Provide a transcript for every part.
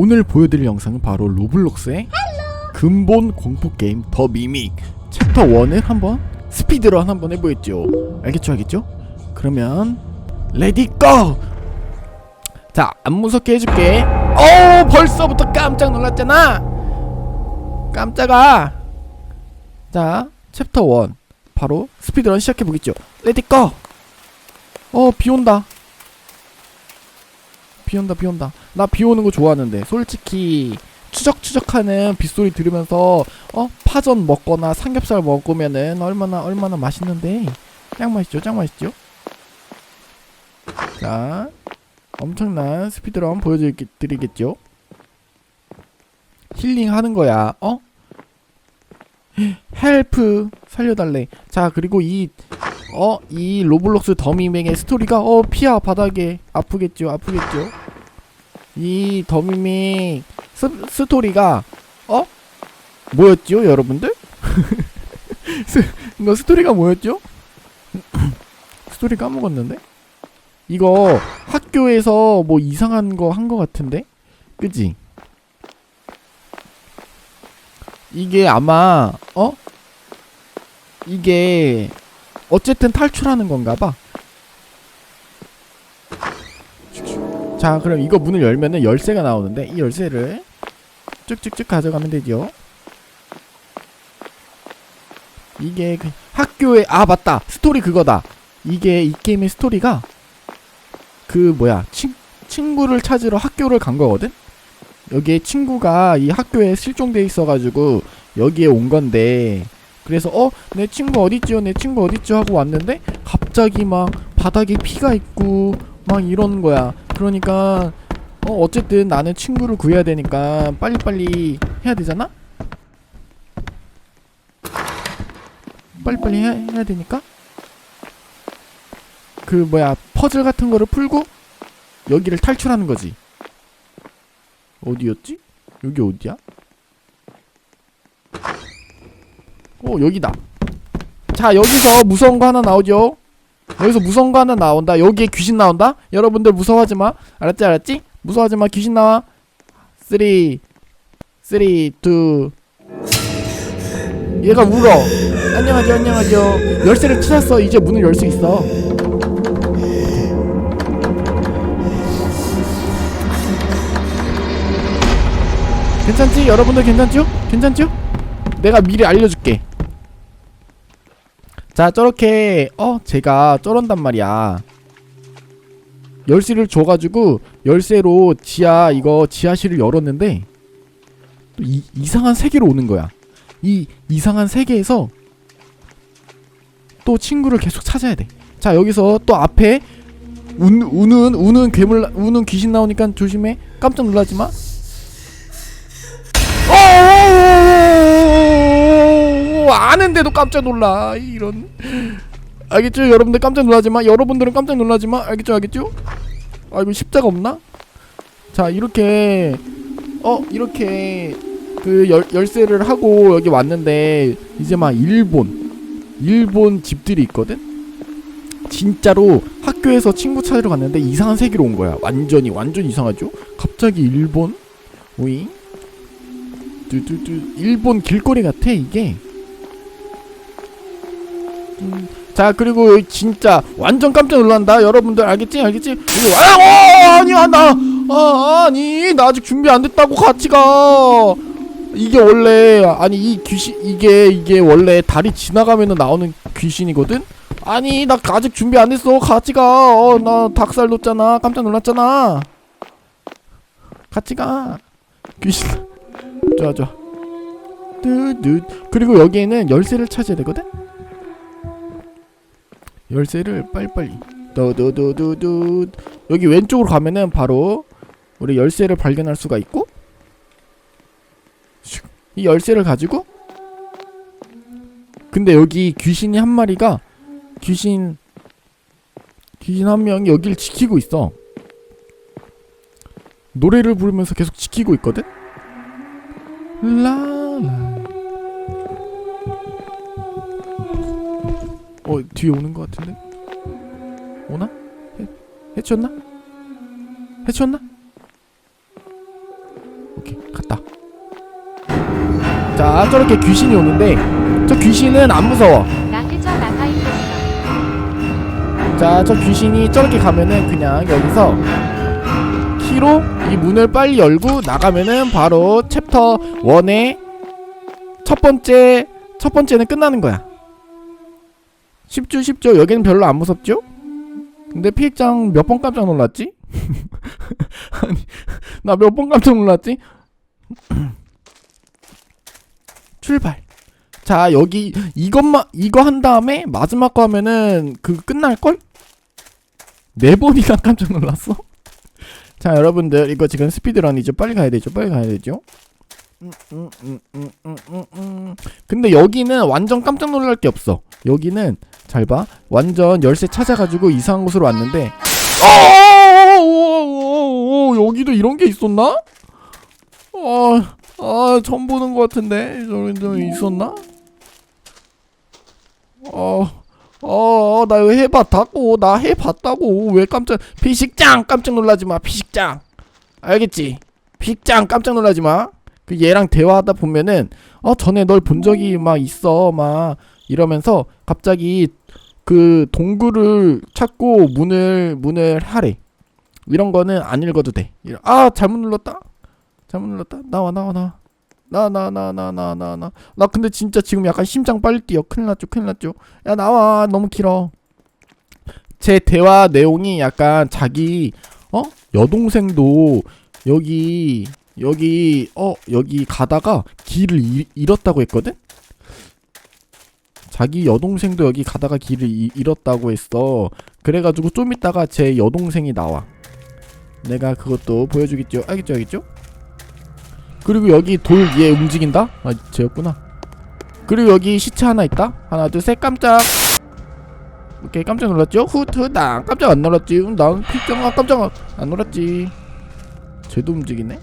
오늘 보여드릴 영상은 바로 로블록스의 근본 공포 게임 더 미믹 챕터 1을 한번 스피드런 한번 해보겠죠. 알겠죠, 알겠죠? 그러면 레디 고! 자, 안 무섭게 해줄게. 어, 벌써부터 깜짝 놀랐잖아. 깜짝아. 자, 챕터 1 바로 스피드런 시작해 보겠죠. 레디 고! 어, 비 온다. 비 온다, 비 온다. 나 비 오는 거 좋아하는데, 솔직히 추적추적하는 빗소리 들으면서 어 파전 먹거나 삼겹살 먹으면은 얼마나 얼마나 맛있는데 짱 맛있죠, 짱 맛있죠. 자, 엄청난 스피드런 보여드리겠죠. 힐링 하는 거야. 어? 헬프 살려달래. 자 그리고 이 어, 이 로블록스 더미맹의 스토리가 어 피아 바닥에 아프겠죠, 아프겠죠. 이 더미맹 스, 스토리가 어 뭐였죠, 여러분들? 스, 이거 스토리가 뭐였죠? 스토리 까먹었는데. 이거 학교에서 뭐 이상한 거 한 거 같은데, 그지? 이게 아마 어 이게 어쨌든 탈출하는 건가 봐. 자, 그럼 이거 문을 열면은 열쇠가 나오는데 이 열쇠를 쭉쭉쭉 가져가면 되죠. 이게 그 학교에 아 맞다 스토리 그거다. 이게 이 게임의 스토리가 그 뭐야 친 친구를 찾으러 학교를 간 거거든. 여기에 친구가 이 학교에 실종돼 있어가지고 여기에 온 건데 그래서 어 내 친구 어딨지요 내 친구 어딨죠 하고 왔는데 갑자기 막 바닥에 피가 있고 막 이러는 거야 그러니까 어 어쨌든 나는 친구를 구해야 되니까 빨리빨리 해야 되잖아? 빨리빨리 해야, 해야 되니까? 그 뭐야 퍼즐 같은 거를 풀고 여기를 탈출하는 거지. 어디였지? 여기 어디야? 어 여기다. 자 여기서 무서운 거 하나 나오죠 여기서 하나 나온다. 여기에 귀신 나온다? 여러분들 무서워하지마. 알았지 알았지? 무서워하지마. 귀신 나와. 3 3 2 얘가 울어. 안녕하죠 안녕하죠. 열쇠를 찾았어. 이제 문을 열 수 있어. 괜찮지? 여러분들 괜찮죠? 괜찮죠? 내가 미리 알려줄게 자 저렇게 어 제가 저런단 말이야. 열쇠를 줘가지고 열쇠로 지하 이거 지하실을 열었는데 또 이, 이상한 세계로 오는 거야. 이 이상한 세계에서 또 친구를 계속 찾아야 돼자 여기서 또 앞에 운, 우는 우는 괴물 나- 우는 귀신 나오니까 조심해. 깜짝 놀라지 마 어, 아는데도 깜짝 놀라. 이런. 알겠죠? 여러분들 깜짝 놀라지마. 여러분들은 깜짝 놀라지마. 알겠죠? 알겠죠? 아 이거 십자가 없나? 자 이렇게. 어 이렇게 그 열, 열쇠를 하고 여기 왔는데 이제 막 일본 일본 집들이 있거든? 진짜로 학교에서 친구 찾으러 갔는데 이상한 세계로 온 거야. 완전히 완전 이상하죠? 갑자기 일본? 오잉? 뚜뚜뚜 일본 길거리 같아 이게 음, 자 그리고 진짜 완전 깜짝 놀란다. 여러분들 알겠지? 알겠지? 이거 아 어, 아니야 나 아, 아니 나 아직 준비 안 됐다고 같이 가. 이게 원래 아니 이 귀신 이게 이게 원래 다리 지나가면은 나오는 귀신이거든? 아니 나 아직 준비 안 됐어 같이 가어나 닭살 뒀잖아. 깜짝 놀랐잖아. 같이 가. 귀신. 좋아 좋아. 그리고 여기에는 열쇠를 찾아야 되거든 열쇠를 빨리빨리. 두두두두두. 여기 왼쪽으로 가면은 바로 우리 열쇠를 발견할 수가 있고 슉. 이 열쇠를 가지고 근데 여기 귀신이 한 마리가 귀신 귀신 한 명이 여기를 지키고 있어. 노래를 부르면서 계속 지키고 있거든? 라라 어 뒤에 오는 것 같은데 오나? 해, 해쳤나? 해쳤나? 오케이 갔다 자 저렇게 귀신이 오는데 저 귀신은 안 무서워 나 해저 나가 있겠어. 자저 귀신이 저렇게 가면은 그냥 여기서 키로 이 문을 빨리 열고 나가면은 바로 챕터 1의 첫 번째 첫 번째는 끝나는 거야 쉽죠 쉽죠 여기는 별로 안 무섭죠 근데 피해장 몇 번 깜짝 놀랐지 아니 나 몇 번 깜짝 놀랐지 출발 자 여기 이것만 이거 한 다음에 마지막 거 하면은 그 끝날 걸? 네 번이나 깜짝 놀랐어. 자 여러분들 이거 지금 스피드런이죠. 빨리 가야 되죠. 빨리 가야 되죠. 음, 음, 음, 음, 음, 음, 음. 근데 여기는 완전 깜짝 놀랄 게 없어. 여기는 잘 봐. 완전 열쇠 찾아가지고 이상한 곳으로 왔는데. 어, 어, 어, 여기도 이런 게 있었나? 아, 아 처음 보는 것 같은데 저런 좀 있었나? 어, 어, 나 이거 해봤다고. 나 해봤다고. 왜 깜짝, 피식장! 깜짝 놀라지 마, 피식장. 알겠지? 피식장 깜짝 놀라지 마. 그 얘랑 대화하다 보면은, 어, 전에 널 본 적이 막 있어. 막 이러면서 갑자기 그 동굴을 찾고 문을, 문을 하래. 이런 거는 안 읽어도 돼. 아, 잘못 눌렀다. 잘못 눌렀다. 나와, 나와, 나와. 나, 나, 나, 나, 나, 나, 나. 나 근데 진짜 지금 약간 심장 빨리 뛰어. 큰일 났죠, 큰일 났죠. 야, 나와. 너무 길어. 제 대화 내용이 약간 자기, 어? 여동생도 여기, 여기, 어, 여기 가다가 길을 잃, 잃었다고 했거든? 자기 여동생도 여기 가다가 길을 이- 잃었다고 했어. 그래가지고 좀 이따가 제 여동생이 나와. 내가 그것도 보여주겠죠? 알겠죠, 알겠죠? 그리고 여기 돌 위에 움직인다? 아, 쟤였구나. 그리고 여기 시체 하나 있다. 하나, 둘, 셋, 깜짝. 오케이, 깜짝 놀랐죠? 후트, 나 깜짝 안 놀랐지. 음, 난 필정아 깜짝 안 놀랐지. 쟤도 움직이네.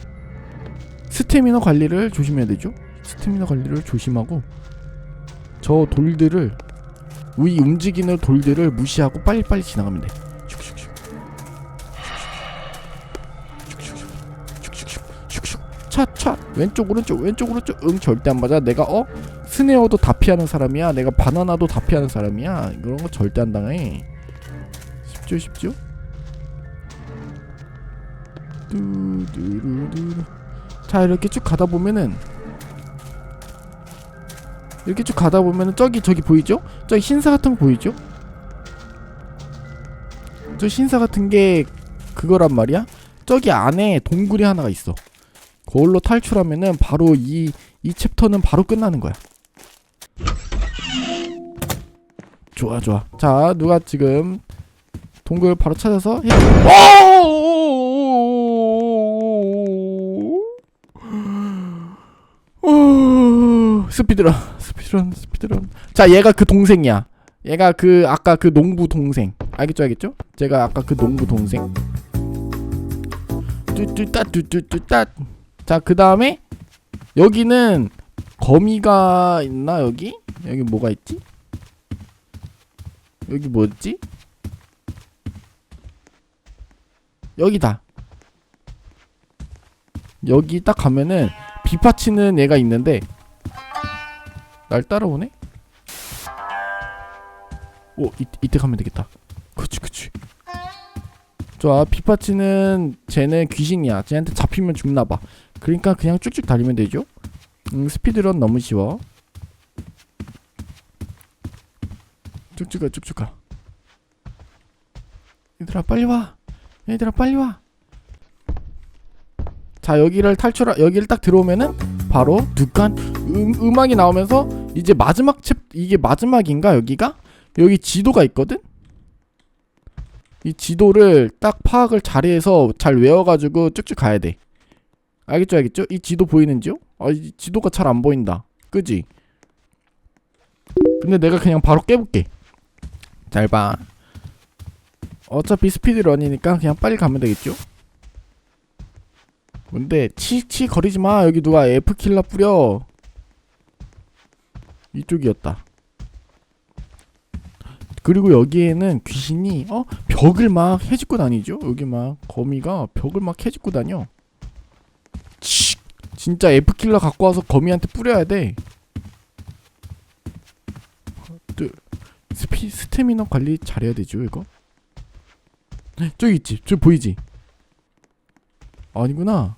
스태미너 관리를 조심해야 되죠. 스태미너 관리를 조심하고 저 돌들을 위 움직이는 돌들을 무시하고 빨리빨리 지나가면 돼. 차차. 왼쪽 오른쪽 왼쪽 오른쪽 응 절대 안 맞아. 내가 어? 스네어도 다 피하는 사람이야? 내가 바나나도 다 피하는 사람이야? 그런 거 절대 안 당해. 쉽죠 쉽죠 자 이렇게 쭉 가다 보면은 이렇게 쭉 가다 보면은 저기 저기 보이죠 저기 흰사 같은 거 보이죠 저 흰사 같은 게 그거란 말이야 저기 안에 동굴이 하나가 있어 그걸로 탈출하면은 바로 이, 이 챕터는 바로 끝나는 거야. 좋아, 좋아. 자, 누가 지금 동굴 바로 찾아서 해. 오! 스피드런, 스피드런, 스피드런. 자, 얘가 그 동생이야. 얘가 그 아까 그 농부 동생. 알겠죠, 알겠죠? 제가 아까 그 농부 동생. 뚜뚜따 뚜뚜뚜따. 자, 그 다음에 여기는 거미가 있나 여기? 여기 뭐가 있지? 여기 뭐였지? 여기다. 여기 딱 가면은 비파치는 얘가 있는데 날 따라오네? 오, 이, 이때 가면 되겠다. 그치, 그치. 좋아, 비파치는 쟤는 귀신이야. 쟤한테 잡히면 죽나봐. 그러니까 그냥 쭉쭉 달리면 되죠. 음, 스피드런 너무 쉬워. 쭉쭉 가, 쭉쭉 가. 얘들아 빨리 와. 얘들아 빨리 와. 자 여기를 탈출 여기를 딱 들어오면은 바로 두칸 음, 음악이 나오면서 이제 마지막 챕 이게 마지막인가 여기가 여기 지도가 있거든. 이 지도를 딱 파악을 잘해서 잘 외워가지고 쭉쭉 가야 돼. 알겠죠, 알겠죠? 이 지도 보이는지요? 아, 이 지도가 잘 안 보인다. 그지? 근데 내가 그냥 바로 깨볼게. 잘 봐. 어차피 스피드런이니까 그냥 빨리 가면 되겠죠? 뭔데? 치치 거리지마. 여기 누가 F킬러 뿌려. 이쪽이었다. 그리고 여기에는 귀신이 어? 벽을 막 해집고 다니죠? 여기 막 거미가 벽을 막 해집고 다녀. 치 진짜 F킬러 갖고 와서 거미한테 뿌려야 돼. 어, 스피, 스태미너 관리 잘해야 되죠 이거? 저기 있지? 저 보이지? 아니구나.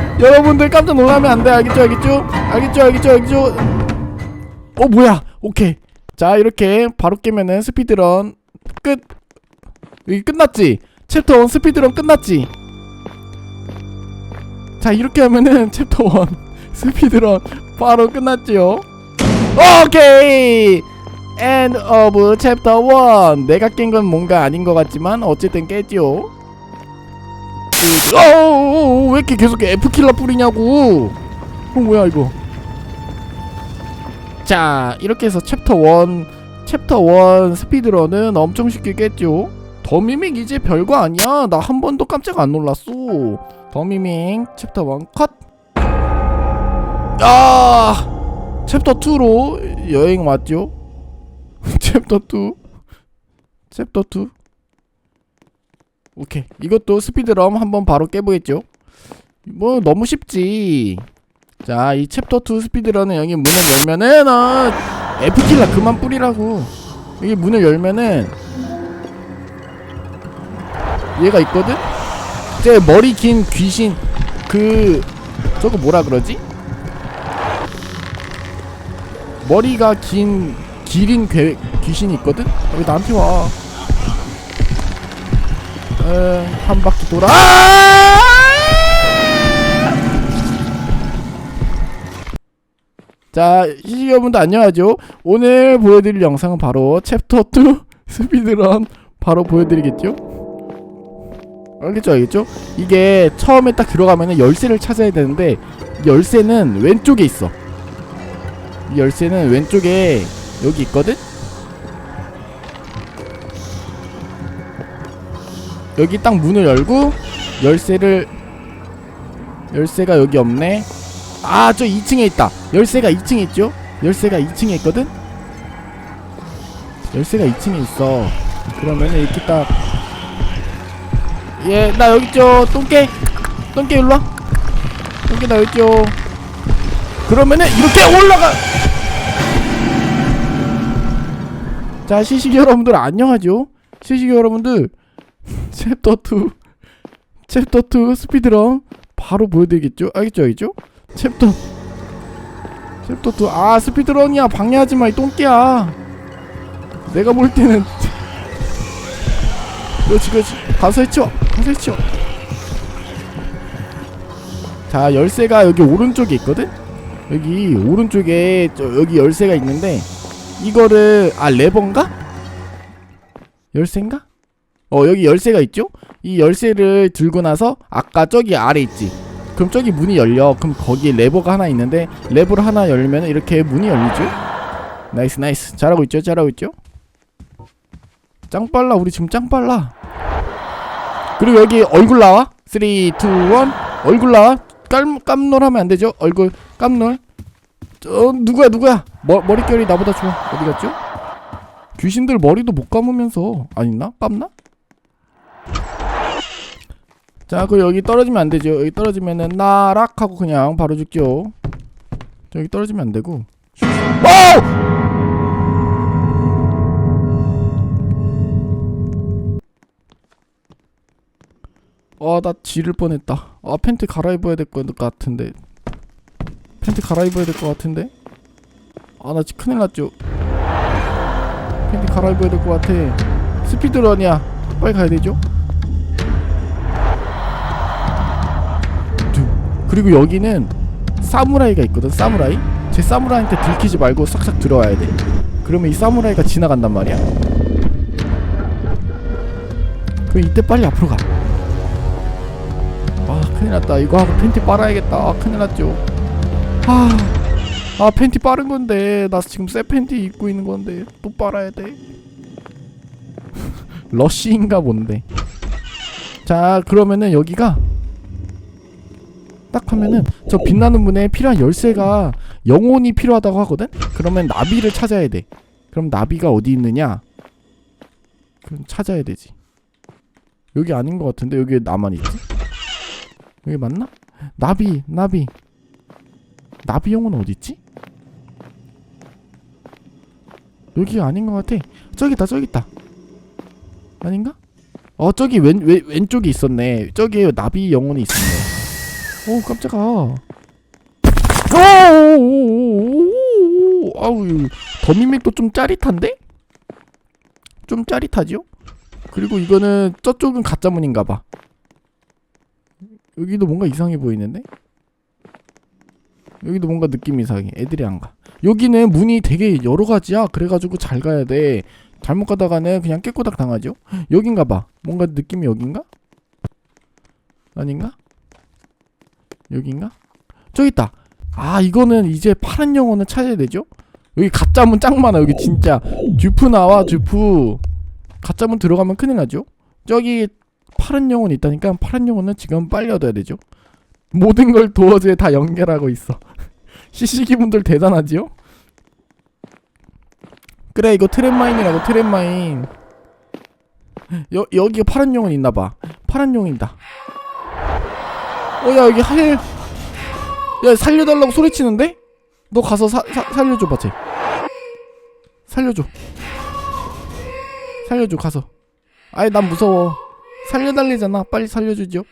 여러분들 깜짝 놀라면 안 돼. 알겠죠 알겠죠? 알겠죠 알겠죠 알겠죠? 어 뭐야? 오케이. 자 이렇게 바로 깨면은 스피드런 끝. 여기 끝났지? 챕터 1 스피드런 끝났지? 자 이렇게 하면은 챕터 1 스피드런 바로 끝났지요? 오케이! 엔드 오브 챕터 1 내가 깬 건 뭔가 아닌 것 같지만 어쨌든 깼지요. 죠 어왜 이렇게 계속 F킬러 뿌리냐고. 어 뭐야 이거. 자 이렇게 해서 챕터 1 챕터 1 스피드런은 엄청 쉽게 깼죠. 더미밍 이제 별거 아니야. 나 한 번도 깜짝 안 놀랐어. 더미밍 챕터 1컷. 야 챕터 2로 여행 왔죠? 챕터 2 챕터 2 오케이. 이것도 스피드럼 한번 바로 깨보겠죠? 뭐 너무 쉽지. 자 이 챕터 2 스피드런은 여기 문을 열면은 어, F킬라 그만 뿌리라고. 여기 문을 열면은 얘가 있거든? 제 머리 긴 귀신 그 저거 뭐라 그러지? 머리가 긴 기린 괴, 귀신이 있거든? 여기 나한테 와 에, 한 바퀴 돌아. 아! 자 여러분도 안녕하죠? 오늘 보여드릴 영상은 바로 챕터 2 스피드런 바로 보여드리겠죠? 알겠죠? 알겠죠? 이게 처음에 딱 들어가면은 열쇠를 찾아야 되는데 열쇠는 왼쪽에 있어. 이 열쇠는 왼쪽에 여기 있거든 여기 딱 문을 열고 열쇠를 열쇠가 여기 없네. 아 저 2층에 있다. 열쇠가 2층에 있죠? 열쇠가 2층에 있거든? 열쇠가 2층에 있어. 그러면은 이렇게 딱 예 나 여기 있죠? 똥개? 똥개 일로 와. 똥개 나 여기 있죠? 그러면은 이렇게 올라가. 자 시식 여러분들 안녕하죠? 시식 여러분들 챕터 2 챕터 2 스피드런 바로 보여드리겠죠? 알겠죠 알겠죠? 챕터. 챕터 2아 스피드런이야. 방해하지마 이 똥개야. 내가 볼 때는. 그렇지 그렇지. 가서 해치워. 가서 해치워. 자 열쇠가 여기 오른쪽에 있거든? 여기 오른쪽에 저 여기 열쇠가 있는데 이거를 아 레버인가? 열쇠인가? 어 여기 열쇠가 있죠? 이 열쇠를 들고 나서 아까 저기 아래 있지? 그럼 저기 문이 열려. 그럼 거기에 레버가 하나 있는데 레버를 하나 열면 이렇게 문이 열리죠? 나이스 나이스. 잘하고 있죠? 잘하고 있죠? 짱 빨라. 우리 지금 짱 빨라. 그리고 여기 얼굴 나와? 3, 2, 1 얼굴 나와? 깜, 깜놀하면 안 되죠? 얼굴 깜놀. 저 누구야 누구야? 머, 머릿결이 나보다 좋아. 어디 갔죠? 귀신들 머리도 못 감으면서. 아니나? 감나? 자, 그 여기 떨어지면 안 되죠. 여기 떨어지면은 나락 하고 그냥 바로 죽죠. 자, 여기 떨어지면 안 되고. 오! 아, 나 지를 뻔했다. 아, 팬티 갈아입어야 될 것 같은데. 팬티 갈아입어야 될 것 같은데. 아, 나 지금 큰일 났죠. 팬티 갈아입어야 될 것 같아. 스피드런이야. 빨리 가야 되죠. 그리고 여기는 사무라이가 있거든 사무라이. 제 사무라이한테 들키지 말고 싹싹 들어와야 돼. 그러면 이 사무라이가 지나간단 말이야. 그 이때 빨리 앞으로 가. 아 큰일 났다. 이거 하고 팬티 빨아야겠다. 아 큰일 났죠. 아, 아 팬티 빠른 건데. 나 지금 새 팬티 입고 있는 건데. 또 빨아야 돼. 러쉬인가 뭔데. 자 그러면은 여기가 딱 하면은 저 빛나는 문에 필요한 열쇠가 영혼이 필요하다고 하거든? 그러면 나비를 찾아야 돼. 그럼 나비가 어디 있느냐? 그럼 찾아야 되지. 여기 아닌 것 같은데? 여기 왜 나만 있지? 여기 맞나? 나비 나비. 나비 영혼 어디 있지? 여기 아닌 것 같아. 저기 있다 저기 있다. 아닌가? 어 저기 왼, 왼 왼쪽에 있었네. 저기 나비 영혼이 있었네 오 깜짝아. 오오오오오오 아우 더미맥도 좀 짜릿한데? 좀 짜릿하죠 그리고 이거는 저쪽은 가짜문인가봐. 여기도 뭔가 이상해 보이는데? 여기도 뭔가 느낌이 이상해. 애들이 안가. 여기는 문이 되게 여러 가지야. 그래가지고 잘 가야 돼. 잘못 가다가는 그냥 깨꼬닥 당하죠 여긴가 봐. 뭔가 느낌이 여긴가? 아닌가 여긴가? 저기 있다. 아 이거는 이제 파란 영혼을 찾아야 되죠? 여기 가짜문 짱 많아. 여기 진짜. 듀프 나와 듀프. 가짜문 들어가면 큰일 나죠? 저기 파란 영혼 있다니까 파란 영혼은 지금 빨리 얻어야 되죠? 모든 걸 도어즈에 다 연결하고 있어. CC기 분들 대단하지요? 그래 이거 트랩마인이라고 트랩마인. 여, 여기 파란 용은 있나봐. 파란 용이다 어야 여기 하얘 야 살려달라고 소리치는데? 너 가서 사, 사, 살려줘봐 쟤 살려줘. 살려줘 가서. 아이 난 무서워. 살려달래잖아. 빨리 살려주죠.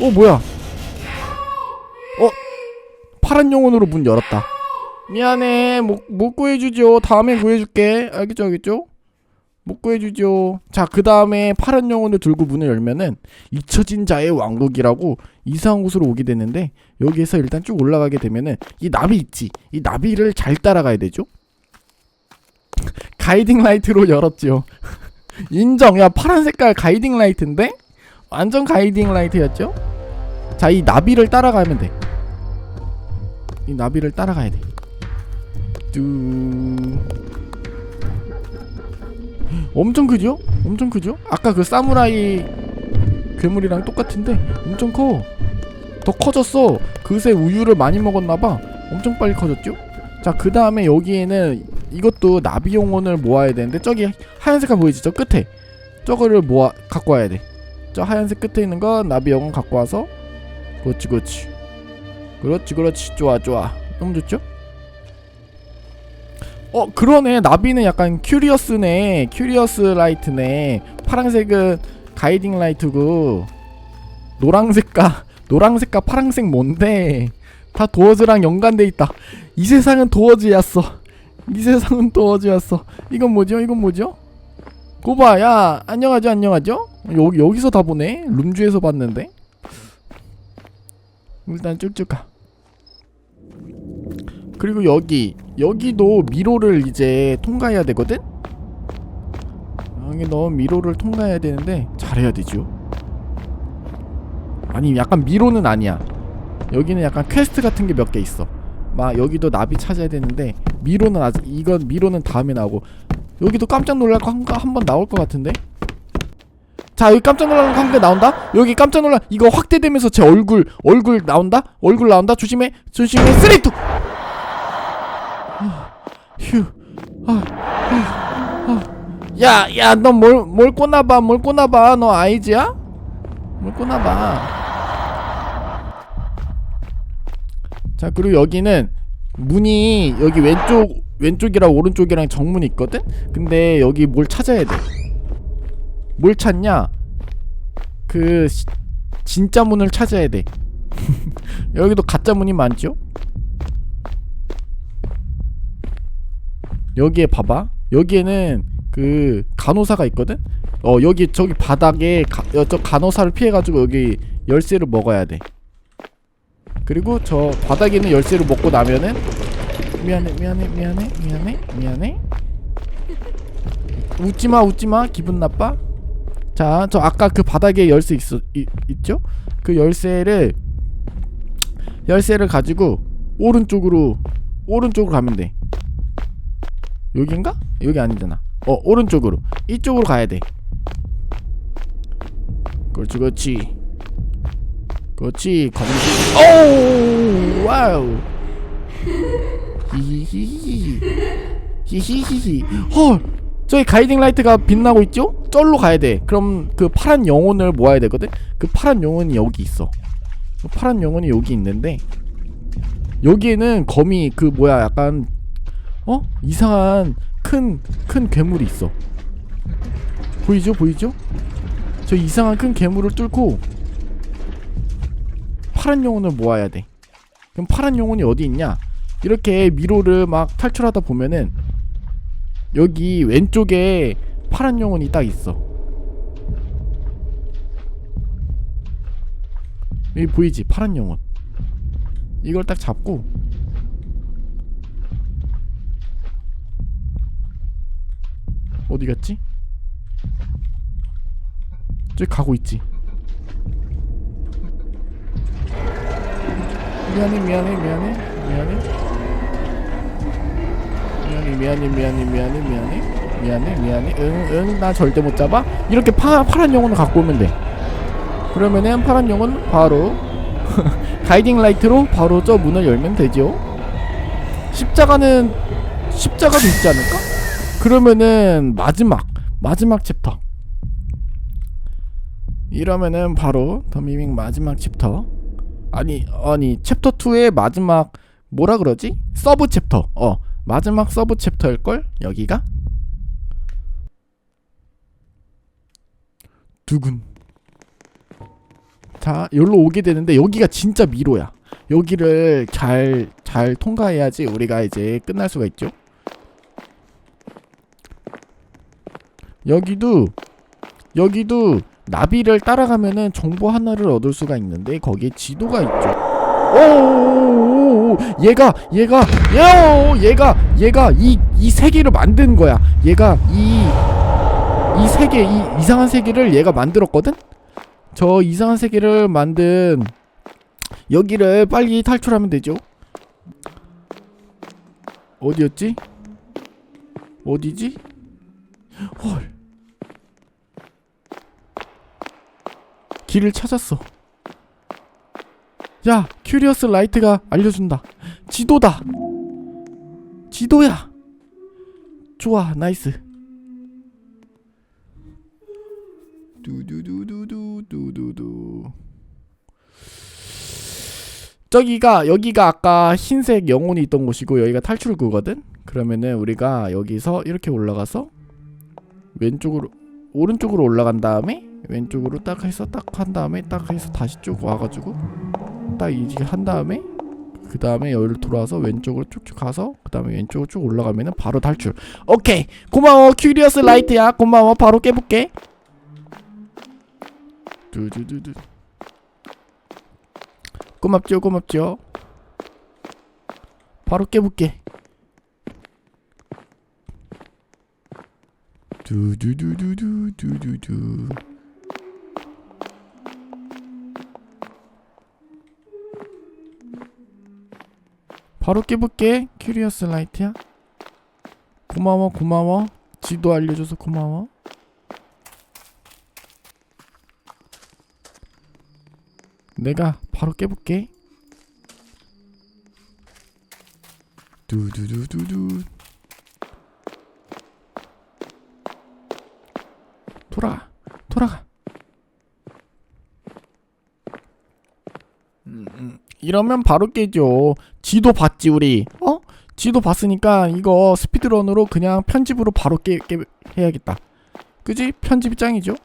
어 뭐야? 어? 파란 영혼으로 문 열었다. 미안해. 못, 못 구해주죠. 다음에 구해줄게. 알겠죠 알겠죠 못 구해주죠. 자 그 다음에 파란 영혼을 들고 문을 열면은 잊혀진 자의 왕국이라고 이상한 곳으로 오게 되는데 여기에서 일단 쭉 올라가게 되면은 이 나비 있지? 이 나비를 잘 따라가야 되죠? 가이딩 라이트로 열었죠 인정. 야 파란 색깔 가이딩 라이트인데? 완전 가이딩 라이트였죠? 자 이 나비를 따라가면 돼 이 나비를 따라가야 돼. 뚜... 엄청 크죠? 엄청 크죠? 아까 그 사무라이 괴물이랑 똑같은데 엄청 커. 더 커졌어. 그새 우유를 많이 먹었나봐. 엄청 빨리 커졌죠? 자, 그 다음에 여기에는 이것도 나비 용혼을 모아야 되는데 저기 하얀 색깔 보이지? 저 끝에 저거를 모아 갖고 와야 돼. 저 하얀색 끝에 있는 거 나비 영혼 갖고 와서 그렇지 그렇지 그렇지 그렇지 좋아 좋아 너무 좋죠? 어 그러네. 나비는 약간 큐리어스네. 큐리어스 라이트네. 파란색은 가이딩 라이트고 노랑색과 노랑색과 파란색 뭔데? 다 도어즈랑 연관돼 있다. 이 세상은 도어즈였어. 이 세상은 도어즈였어. 이건 뭐죠? 이건 뭐죠? 고바 야 안녕하죠 안녕하죠? 여기 여기서 다 보네? 룸주에서 봤는데? 일단 쭉쭉 가 그리고 여기 여기도 미로를 이제 통과해야 되거든? 여기 너 미로를 통과해야 되는데 잘해야 되죠. 아니 약간 미로는 아니야. 여기는 약간 퀘스트 같은 게 몇 개 있어. 막 여기도 나비 찾아야 되는데 미로는 아직 이건 미로는 다음에 나오고. 여기도 깜짝 놀랄 거 한 번 나올 것 같은데? 자 여기 깜짝 한개 나온다? 여기 깜짝 놀랄 이거 확대되면서 제 얼굴 얼굴 나온다? 얼굴 나온다? 조심해. 조심해. 쓰리 투 휴. 아, 아, 아. 야, 야, 너 뭘, 뭘 꼬나봐, 뭘 꼬나봐. 너 아이즈야? 뭘 꼬나봐. 자, 그리고 여기는 문이 여기 왼쪽, 왼쪽이랑 오른쪽이랑 정문이 있거든? 근데 여기 뭘 찾아야 돼. 뭘 찾냐? 그, 시, 진짜 문을 찾아야 돼. 여기도 가짜 문이 많죠? 여기에 봐봐. 여기에는 그 간호사가 있거든? 어 여기 저기 바닥에 가, 어, 저 간호사를 피해가지고 여기 열쇠를 먹어야 돼. 그리고 저 바닥에 있는 열쇠를 먹고 나면은 미안해 미안해 미안해 미안해 미안해. 웃지마 웃지마. 기분 나빠? 자 저 아까 그 바닥에 열쇠 있어 이, 있죠? 그 열쇠를 열쇠를 가지고 오른쪽으로 오른쪽으로 가면 돼 여긴가? 여기 아니잖아. 어 오른쪽으로. 이쪽으로 가야 돼. 그렇지 그렇지. 그렇지 검지 오 와우. 히히히히 히히히히 헐 저기 가이딩 라이트가 빛나고 있죠? 쩔로 가야 돼. 그럼 그 파란 영혼을 모아야 되거든? 그 파란 영혼이 여기 있어. 그 파란 영혼이 여기 있는데 여기에는 거미 그 뭐야 약간 어? 이상한 큰 큰 괴물이 있어. 보이죠? 보이죠? 저 이상한 큰 괴물을 뚫고 파란 영혼을 모아야 돼. 그럼 파란 영혼이 어디 있냐? 이렇게 미로를 막 탈출하다 보면은 여기 왼쪽에 파란 영혼이 딱 있어. 여기 보이지? 파란 영혼. 이걸 딱 잡고 어디 갔지? 저기 가고 있지. 미안해 미안해 미안해 미안해. 미안해 미안해 미안해 미안해 미안해 미안해 미안해. 응응 나 절대 못 잡아? 이렇게 파, 파란 영혼을 갖고 오면 돼. 그러면은 파란 영혼 바로 가이딩 라이트로 바로 저 문을 열면 되죠. 십자가는 십자가도 있지 않을까? 그러면은 마지막 마지막 챕터. 이러면은 바로 더 미밍 마지막 챕터. 아니 아니 챕터 2의 마지막 뭐라 그러지? 서브 챕터. 어 마지막 서브 챕터일걸? 여기가? 두근. 자 여기로 오게 되는데 여기가 진짜 미로야. 여기를 잘 잘 통과해야지 우리가 이제 끝날 수가 있죠 여기도 여기도 나비를 따라가면은 정보 하나를 얻을 수가 있는데 거기에 지도가 있죠. 오, 얘가 얘가 야, 얘가 얘가 이 이 세계를 만든 거야. 얘가 이 이 세계 이 이상한 세계를 얘가 만들었거든. 저 이상한 세계를 만든 여기를 빨리 탈출하면 되죠. 어디였지? 어디지? 헐. 길을 찾았어. 야, 큐리어스 라이트가 알려준다. 지도다. 지도야. 좋아, 나이스. 두두두두두두두두. 저기가 여기가 아까 흰색 영혼이 있던 곳이고 여기가 탈출구거든. 그러면은 우리가 여기서 이렇게 올라가서 왼쪽으로 오른쪽으로 올라간 다음에 왼쪽으로 딱 해서 딱 한 다음에 딱 해서 다시 쭉 와가지고 딱 이렇게 한 다음에 그 다음에 여기를 돌아서 왼쪽으로 쭉쭉 가서 그 다음에 왼쪽으로 쭉 올라가면은 바로 탈출. 오케이. 고마워. 큐리어스 라이트야. 고마워. 바로 깨볼게. 두두두두. 고맙죠 고맙죠 바로 깨볼게. 두두두두두 두두두. 바로 깨볼게 큐리어스 라이트야. 고마워 고마워. 지도 알려줘서 고마워. 내가 바로 깨볼게. 두두두두두 돌아가 돌아가 음, 음. 이러면 바로 깨죠. 지도 봤지 우리. 어? 지도 봤으니까 이거 스피드런으로 그냥 편집으로 바로 깨, 깨 해야겠다. 그지? 편집이 짱이죠?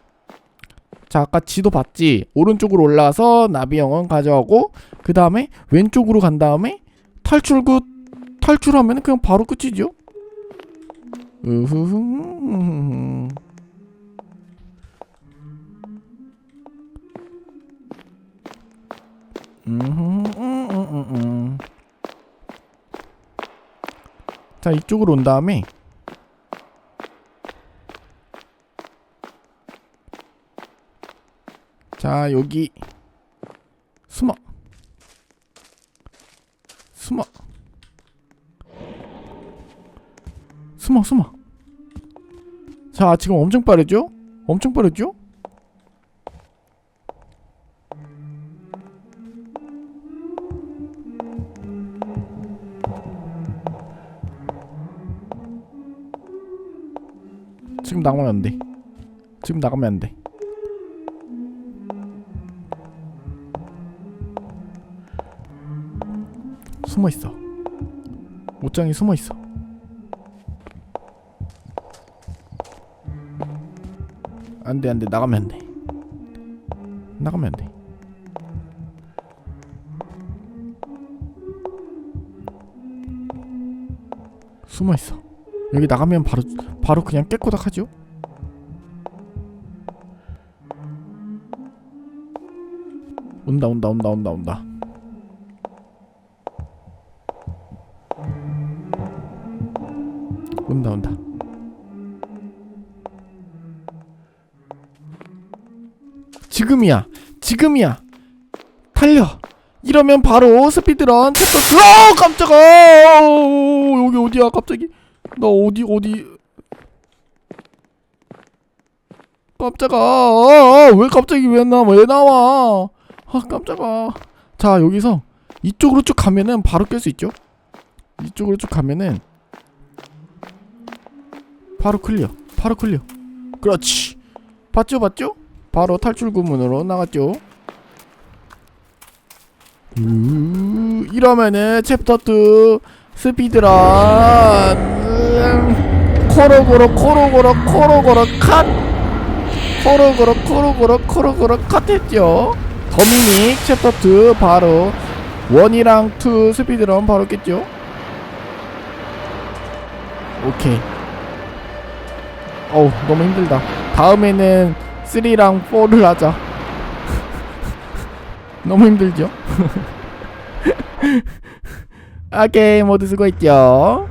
자 아까 지도 봤지? 오른쪽으로 올라와서 나비 영혼 가져가고 그 다음에 왼쪽으로 간 다음에 탈출구 탈출하면 그냥 바로 끝이죠? 으흐흐 음흠, 자 이쪽으로 온 다음에 자 여기 숨어 숨어 숨어 숨어 자 지금 엄청 빠르죠? 엄청 빠르죠? 지금 나가면 안 돼. 지금 나가면 안 돼. 숨어 있어. 옷장에 숨어 있어. 안 돼, 안 돼. 나가면 안 돼. 나가면 안 돼. 숨어 있어. 여기 나가면 바로 바로 그냥 깨꼬닥하죠. 온다 온다 온다 온다 온다. 온다 온다. 지금이야. 지금이야. 달려. 이러면 바로 스피드런 챕터 2. 어, 깜짝아. 어, 여기 어디야? 갑자기. 나 어디 어디 깜짝아. 아, 아, 왜 갑자기 왜 나와 왜 나와? 아 깜짝아. 자 여기서 이쪽으로 쭉 가면은 바로 깰 수 있죠? 이쪽으로 쭉 가면은 바로 클리어 바로 클리어. 그렇지. 봤죠 봤죠? 바로 탈출 구문으로 나갔죠? 음, 이러면은 챕터 2 스피드런. 음, 코로고로 코로고로 코로고로 컷 코로고로 코로고로 코로고로 컷 했죠. 더미닉 챕터 2 바로 원이랑 2 스피드런 바로 깼죠. 오케이. 어우 너무 힘들다. 다음에는 3랑 4를 하자. 너무 힘들죠? 오케이 모두 수고했죠